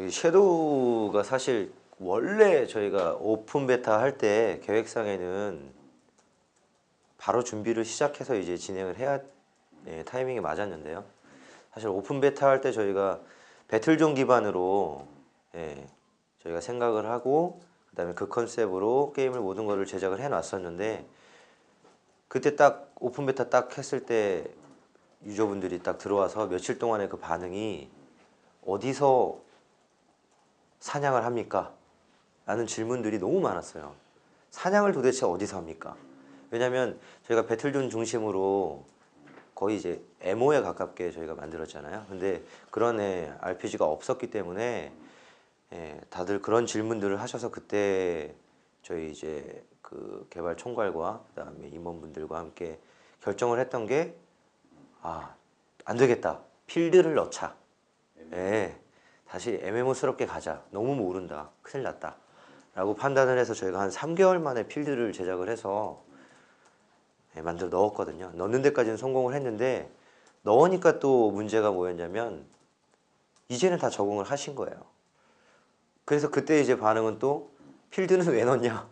저기 섀도우가 사실 원래 저희가 오픈 베타 할 때 계획상에는 바로 준비를 시작해서 이제 진행을 해야 예, 타이밍이 맞았는데요. 사실 오픈 베타 할 때 저희가 배틀존 기반으로 예, 저희가 생각을 하고 그 다음에 그 컨셉으로 게임을 모든 거를 제작을 해놨었는데 그때 딱 오픈 베타 딱 했을 때 유저분들이 딱 들어와서 며칠 동안의 그 반응이 어디서 사냥을 합니까? 라는 질문들이 너무 많았어요. 사냥을 도대체 어디서 합니까? 왜냐면 저희가 배틀존 중심으로 거의 이제 MO에 가깝게 저희가 만들었잖아요. 근데 그런 애 RPG가 없었기 때문에 예, 다들 그런 질문들을 하셔서 그때 저희 이제 그 개발 총괄과 그다음에 임원분들과 함께 결정을 했던 게 아, 안 되겠다. 필드를 넣자. 예. 다시 MMO스럽게 가자. 너무 모른다. 큰일 났다. 라고 판단을 해서 저희가 한 3개월 만에 필드를 제작을 해서 예, 만들어 넣었거든요. 넣는 데까지는 성공을 했는데 넣으니까 또 문제가 뭐였냐면 이제는 다 적응을 하신 거예요. 그래서 그때 이제 반응은 또 필드는 왜 넣냐?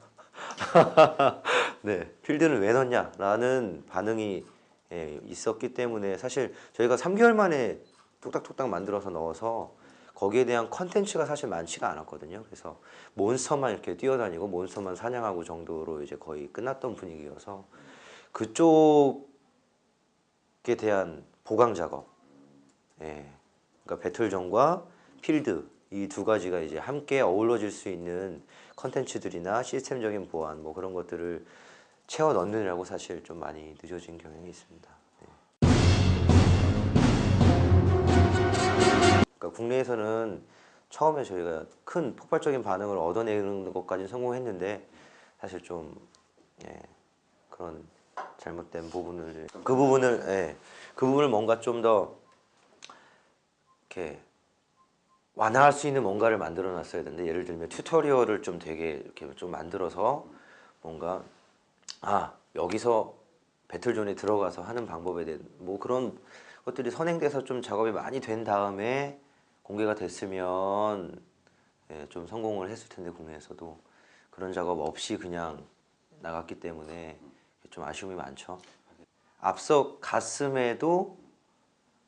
네, 필드는 왜 넣냐? 라는 반응이 예, 있었기 때문에 사실 저희가 3개월 만에 뚝딱뚝딱 만들어서 넣어서 거기에 대한 컨텐츠가 사실 많지가 않았거든요. 그래서 몬스터만 이렇게 뛰어다니고 몬스터만 사냥하고 정도로 이제 거의 끝났던 분위기여서 그쪽에 대한 보강 작업, 예, 그러니까 배틀존과 필드 이 두 가지가 이제 함께 어우러질 수 있는 컨텐츠들이나 시스템적인 보안 뭐 그런 것들을 채워 넣느라고 사실 좀 많이 늦어진 경향이 있습니다. 그러니까 국내에서는 처음에 저희가 큰 폭발적인 반응을 얻어내는 것까지 성공했는데 사실 좀 예, 그런 잘못된 부분을 그 부분을 예, 그 부분을 뭔가 좀 더 이렇게 완화할 수 있는 뭔가를 만들어 놨어야 되는데 예를 들면 튜토리얼을 좀 되게 이렇게 좀 만들어서 뭔가 아 여기서 배틀존에 들어가서 하는 방법에 대한 뭐 그런 것들이 선행돼서 좀 작업이 많이 된 다음에 공개가 됐으면 예, 좀 성공을 했을 텐데 국내에서도 그런 작업 없이 그냥 나갔기 때문에 좀 아쉬움이 많죠. 앞서 갔음에도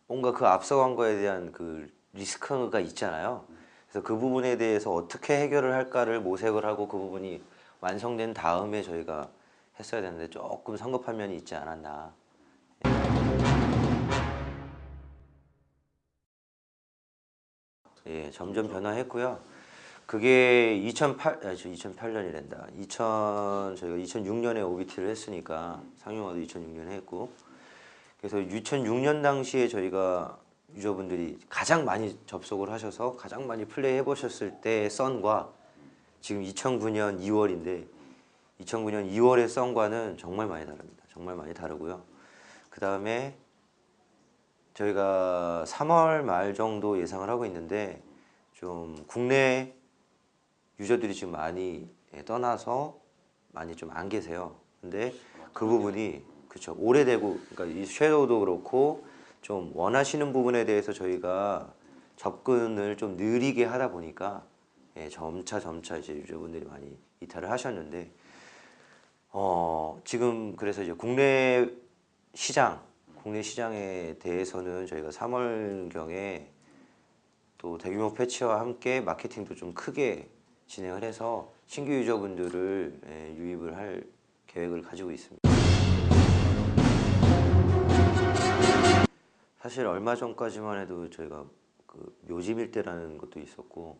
뭔가 그 앞서간 거에 대한 그 리스크가 있잖아요. 그래서 그 부분에 대해서 어떻게 해결을 할까를 모색을 하고 그 부분이 완성된 다음에 저희가 했어야 되는데 조금 성급한 면이 있지 않았나. 예, 점점 변화했고요. 그게 2008, 아, 2008년이란다. 2000, 저희가 2006년에 OBT를 했으니까 상용화도 2006년에 했고, 그래서 2006년 당시에 저희가 유저분들이 가장 많이 접속을 하셔서 가장 많이 플레이 해보셨을 때의 썬과 지금 2009년 2월인데 2009년 2월의 썬과는 정말 많이 다릅니다. 정말 많이 다르고요. 그 다음에 저희가 3월 말 정도 예상을 하고 있는데 좀 국내 유저들이 지금 많이 예, 떠나서 많이 좀 안 계세요. 근데 그 부분이 그렇죠 오래되고 그러니까 이 섀도우도 그렇고 좀 원하시는 부분에 대해서 저희가 접근을 좀 느리게 하다 보니까 예, 점차 점차 이제 유저분들이 많이 이탈을 하셨는데 어, 지금 그래서 이제 국내 시장 국내 시장에 대해서는 저희가 3월경에 또 대규모 패치와 함께 마케팅도 좀 크게 진행을 해서 신규 유저분들을 예, 유입을 할 계획을 가지고 있습니다. 사실 얼마 전까지만 해도 저희가 그 묘지밀대라는 것도 있었고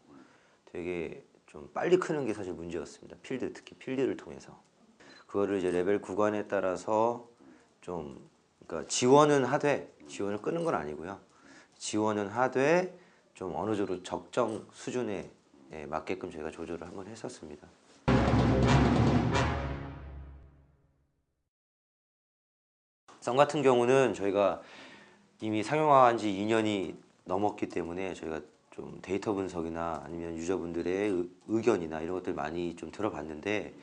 되게 좀 빨리 크는 게 사실 문제였습니다. 필드 특히 필드를 통해서 그거를 이제 레벨 구간에 따라서 좀 그러니까 지원은 하되 지원을 끄는 건 아니고요. 지원은 하되 좀 어느 정도 적정 수준의 예, 맞게끔 저희가 조절을 한번 했었습니다. 썬 같은 경우는 저희가 이미 상용화한 지 2년이 넘었기 때문에 저희가 좀 데이터 분석이나 아니면 유저분들의 의- 의견이나 이런 것들 많이 좀 들어봤는데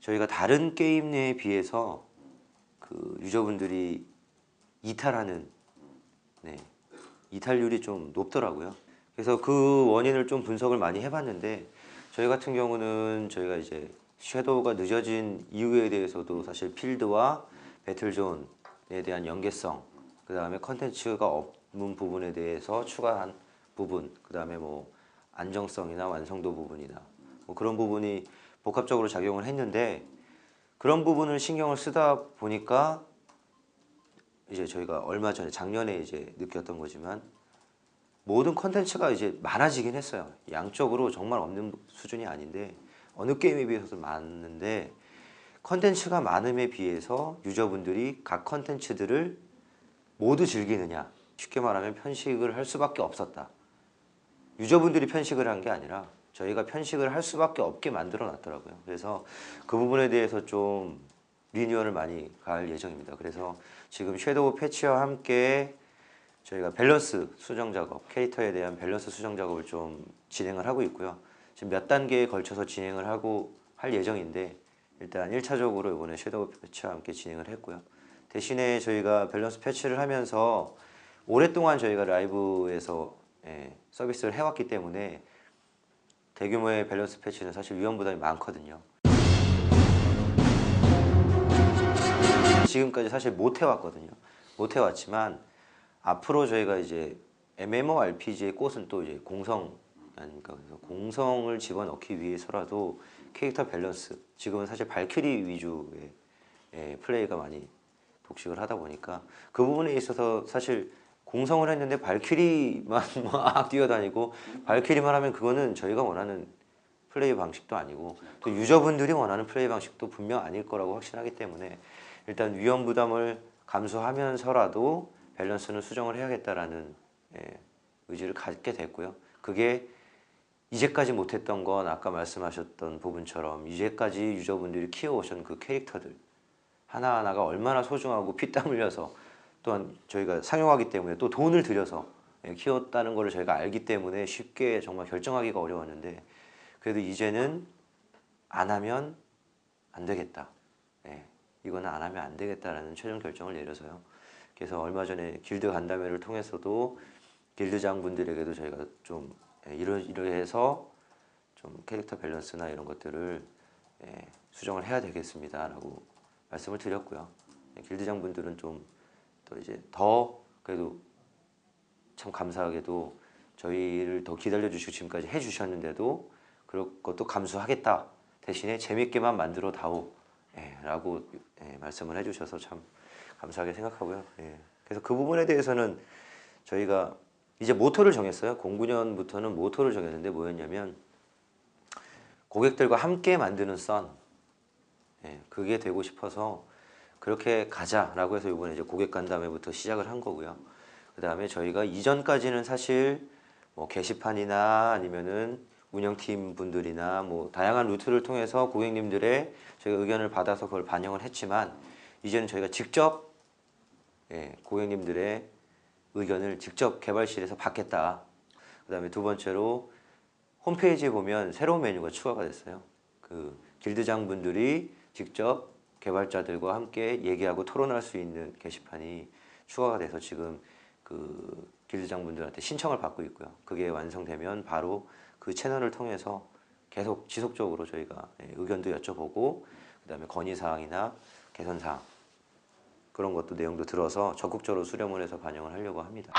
저희가 다른 게임에 비해서 그 유저분들이 이탈하는 네, 이탈률이 좀 높더라고요. 그래서 그 원인을 좀 분석을 많이 해봤는데 저희 같은 경우는 저희가 이제 섀도우가 늦어진 이유에 대해서도 사실 필드와 배틀존에 대한 연계성, 그 다음에 컨텐츠가 없는 부분에 대해서 추가한 부분, 그 다음에 뭐 안정성이나 완성도 부분이나 뭐 그런 부분이 복합적으로 작용을 했는데 그런 부분을 신경을 쓰다 보니까 이제 저희가 얼마 전에 작년에 이제 느꼈던 거지만 모든 컨텐츠가 이제 많아지긴 했어요. 양적으로 정말 없는 수준이 아닌데 어느 게임에 비해서도 많은데 컨텐츠가 많음에 비해서 유저분들이 각 컨텐츠들을 모두 즐기느냐 쉽게 말하면 편식을 할 수밖에 없었다. 유저분들이 편식을 한 게 아니라 저희가 편식을 할 수밖에 없게 만들어 놨더라고요. 그래서 그 부분에 대해서 좀 리뉴얼을 많이 갈 예정입니다. 그래서 지금 섀도우 패치와 함께 저희가 밸런스 수정 작업, 캐릭터에 대한 밸런스 수정 작업을 좀 진행을 하고 있고요. 지금 몇 단계에 걸쳐서 진행을 하고 할 예정인데 일단 1차적으로 이번에 섀도우 패치와 함께 진행을 했고요. 대신에 저희가 밸런스 패치를 하면서 오랫동안 저희가 라이브에서 예, 서비스를 해왔기 때문에 대규모의 밸런스 패치는 사실 위험 부담이 많거든요. 지금까지 사실 못 해왔거든요. 못 해왔지만 앞으로 저희가 이제 MMORPG의 꽃은 또 이제 공성 아닙니까? 그래서 공성을 집어넣기 위해서라도 캐릭터 밸런스 지금은 사실 발키리 위주의 예, 플레이가 많이 독식을 하다 보니까 그 부분에 있어서 사실 공성을 했는데 발키리만 막 뛰어다니고 발키리만 하면 그거는 저희가 원하는 플레이 방식도 아니고 또 유저분들이 원하는 플레이 방식도 분명 아닐 거라고 확신하기 때문에 일단 위험 부담을 감수하면서라도 밸런스는 수정을 해야겠다라는 예, 의지를 갖게 됐고요. 그게 이제까지 못했던 건 아까 말씀하셨던 부분처럼 이제까지 유저분들이 키워오신 그 캐릭터들 하나하나가 얼마나 소중하고 피땀 흘려서 또한 저희가 상용하기 때문에 또 돈을 들여서 예, 키웠다는 것을 저희가 알기 때문에 쉽게 정말 결정하기가 어려웠는데 그래도 이제는 안 하면 안 되겠다. 예, 이거는 안 하면 안 되겠다라는 최종 결정을 내려서요. 그래서 얼마 전에 길드 간담회를 통해서도 길드장 분들에게도 저희가 좀 예, 이러 이러해서 좀 캐릭터 밸런스나 이런 것들을 예, 수정을 해야 되겠습니다라고 말씀을 드렸고요. 예, 길드장 분들은 좀 또 이제 더 그래도 참 감사하게도 저희를 더 기다려 주시고 지금까지 해 주셨는데도 그런 것도 감수하겠다 대신에 재밌게만 만들어 다오 예, 라고 예, 말씀을 해주셔서 참 감사하게 생각하고요. 예. 그래서 그 부분에 대해서는 저희가 이제 모토를 정했어요. 09년부터는 모토를 정했는데 뭐였냐면 고객들과 함께 만드는 썬 예, 그게 되고 싶어서 그렇게 가자라고 해서 이번에 이제 고객 간담회부터 시작을 한 거고요. 그 다음에 저희가 이전까지는 사실 뭐 게시판이나 아니면은 운영팀 분들이나 뭐 다양한 루트를 통해서 고객님들의 저희가 의견을 받아서 그걸 반영을 했지만 이제는 저희가 직접 예, 고객님들의 의견을 직접 개발실에서 받겠다. 그 다음에 두 번째로 홈페이지에 보면 새로운 메뉴가 추가가 됐어요. 그 길드장 분들이 직접 개발자들과 함께 얘기하고 토론할 수 있는 게시판이 추가가 돼서 지금 그 길드장 분들한테 신청을 받고 있고요. 그게 완성되면 바로 그 채널을 통해서 계속 지속적으로 저희가 예, 의견도 여쭤보고 그 다음에 건의 사항이나 개선 사항 그런 것도 내용도 들어서 적극적으로 수렴을 해서 반영을 하려고 합니다.